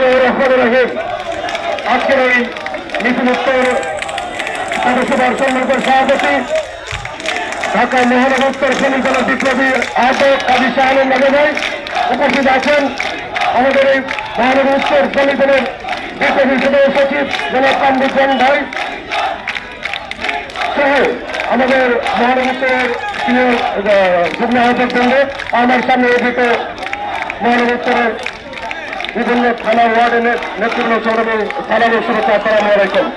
রহমান রহিম। আজকের এই উত্তর পৌরসভার সম্মানিত সভাপতি, ঢাকা মহানগর উত্তর দলের বিপ্লবী আহ্বায়ক কাজী শাহ আলম রাজা ভাই উপস্থিত আছেন। আমাদের এই মহানগর উত্তর শ্রমিক বিপ্লবী সদস্য সচিব জনাব কামরুজ্জান ভাই সহ আমাদের মহানগর উত্তরের সিনিয়র আমার সামনে এদিত মহানগর উত্তরের বিভিন্ন থানা ওয়ার্ডের নে- নেতৃত্ব চৌধুরী থানা সুরক্ষা আসসালামু আলাইকুম।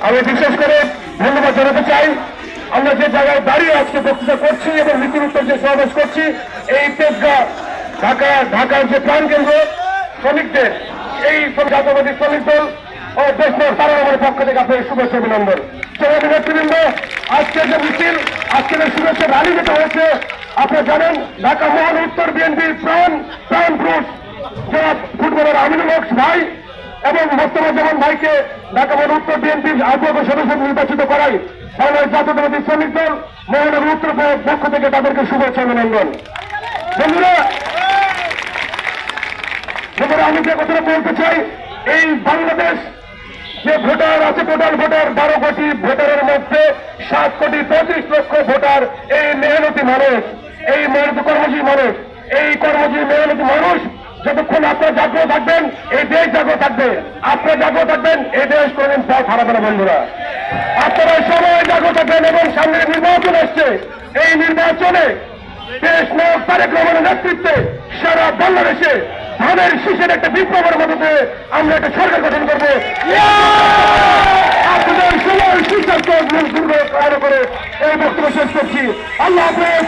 আমি বিশেষ করে ধন্যবাদ জানাতে চাই, আমরা যে জায়গায় দাঁড়িয়ে আজকে বক্তৃতা করছি এবং নীতির যে সমাবেশ করছি, এই তেজগাঁ, ঢাকা, ঢাকার যে প্রাণ কেন্দ্র শ্রমিকদের, এই জাতীয়বাদী শ্রমিক দল ও দেশের তারা আমার পক্ষ থেকে আপনার শুভেচ্ছা অভিনন্দন। সমাজী নেতৃবৃন্দ, আজকের যে মিছিল আজকের এই শুভেচ্ছা র্যালি যেটা হয়েছে, আপনারা জানেন, ঢাকা মহান উত্তর বিএনপির প্রাণ প্রাণ পুরুষ যারা ফুটবলের আমিনুল হক ভাই এবং মোস্তফা জামান ভাইকে ঢাকা মহানগর উত্তর বিএনপির আহ্বায়ক সদস্য নির্বাচিত করাই বাংলাদেশ জাতীয়তাবাদী শ্রমিক দল, মহানগর উত্তর পক্ষ থেকে তাদেরকে শুভেচ্ছা অভিনন্দন। বন্ধুরা আমি যে কথাটা বলতে চাই, এই বাংলাদেশ যে ভোটার আছে টোটাল ভোটার, বারো কোটি ভোটারের মধ্যে সাত কোটি পঁচিশ লক্ষ ভোটার এই মেহনতি মানুষ এই মেহনতি কর্মজীবী মানুষ এই কর্মজীবী মেহনতি মানুষ যতক্ষণ আপনারা জাগ্রত থাকবেন এই দেশ জাগ্রত থাকবে। আপনারা জাগ্রত থাকবেন এই দেশ কোনদিন পথ হারাবে না বন্ধুরা। আপনারা সবাই জাগ্রত থাকবেন এবং সামনে নির্বাচন আসছে এই নির্বাচনে দেশ নায়ক তারেক রহমানের নেতৃত্বে সারা বাংলাদেশে ধানের শীষের একটা বিপ্লবের মধ্যে আমরা একটা সরকার গঠন করব। আপনাদের সবাই সুস্বাস্থ্য দুর্গ করে এই বক্তব্য শেষ করছি। আল্লাহ হাফেজ।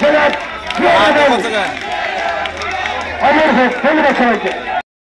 জনাব জিয়া রহমান অমর হোক ধন্যবাদ সবাইকে